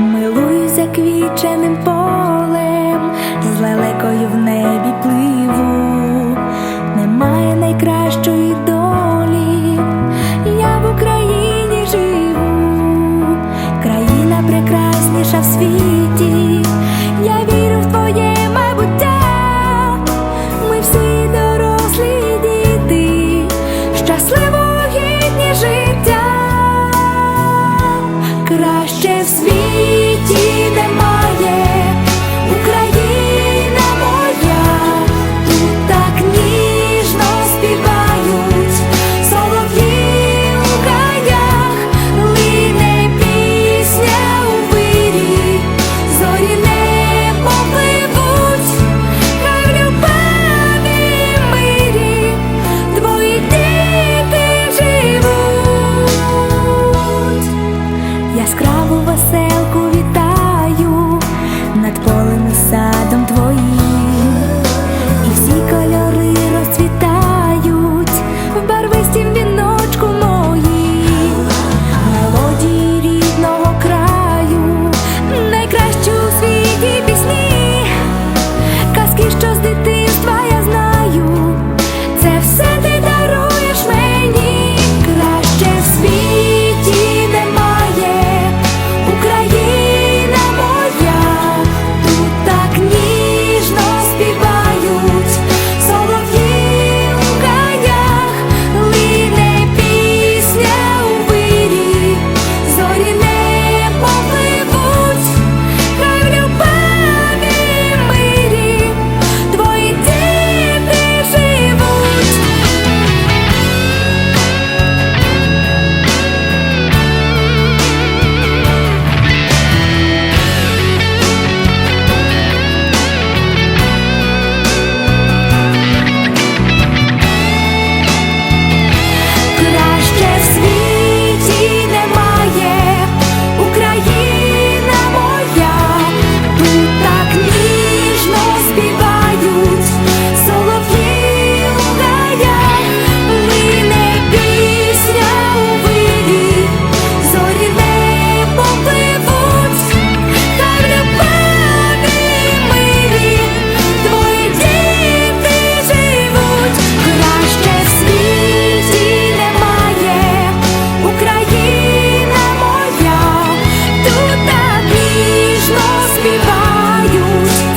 милуюся квіченим полем, з лелекою в небі пливу, немає найкращої долі, я в Україні живу, країна прекрасніша в світі, я вірю в твоє майбуття, ми всі дорослі діти, щасливо гідні життя. Краще в світі. you.